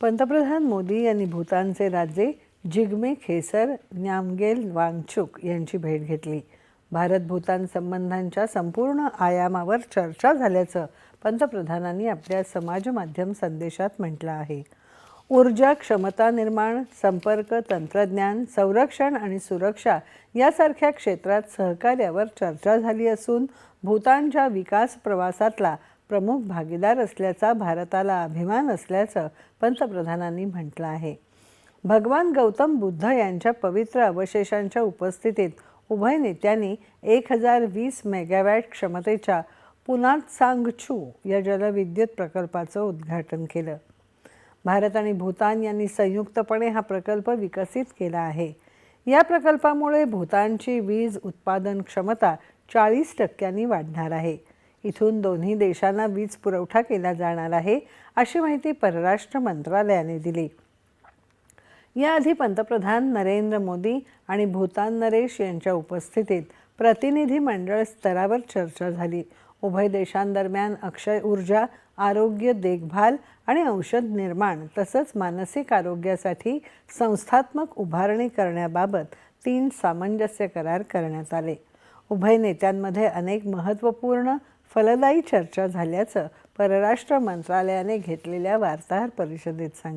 पंतप्रधान मोदी यांनी भूतानचे राजे जिग्मे खेसर न्यामगेल वांगचुक यांची भेट घेतली. भारत भूतान संबंधांच्या संपूर्ण आयामावर चर्चा झाल्याचं पंतप्रधानांनी आपल्या समाजमाध्यम संदेशात म्हटलं आहे. ऊर्जा क्षमता निर्माण संपर्क तंत्रज्ञान संरक्षण आणि सुरक्षा यासारख्या क्षेत्रात सहकार्यावर चर्चा झाली असून भूतानच्या विकास प्रवासातला प्रमुख भागीदार असल्याचा भारताला अभिमान असल्याचं पंतप्रधानांनी म्हटलं आहे. भगवान गौतम बुद्ध यांच्या पवित्र अवशेषांच्या उपस्थितीत उभय नेत्यांनी एक हजार वीस मेगावॅट क्षमतेच्या पुनात सांगछू या जलविद्युत प्रकल्पाचं उद्घाटन केलं. भारत आणि भूतान यांनी संयुक्तपणे हा प्रकल्प विकसित केला आहे. या प्रकल्पामुळे भूतानची वीज उत्पादन क्षमता चाळीस टक्क्यांनी वाढणार आहे. इथून दोन्ही देशांना वीज पुरवठा केला जाणार आहे अशी माहिती परराष्ट्र मंत्रालयाने दिली. याआधी पंतप्रधान नरेंद्र मोदी आणि भूतान नरेश यांच्या उपस्थितीत प्रतिनिधी मंडळ स्तरावर चर्चा झाली. उभय देशांदरम्यान अक्षय ऊर्जा आरोग्य देखभाल आणि औषध निर्माण तसंच मानसिक आरोग्यासाठी संस्थात्मक उभारणी करण्याबाबत तीन सामंजस्य करार करण्यात आले. उभय नेत्यांमध्ये अनेक महत्त्वपूर्ण फलदायी चर्चा झाल्याचं परराष्ट्र मंत्रालयाने घेतलेल्या वार्ताहर परिषदेत सांगितलं.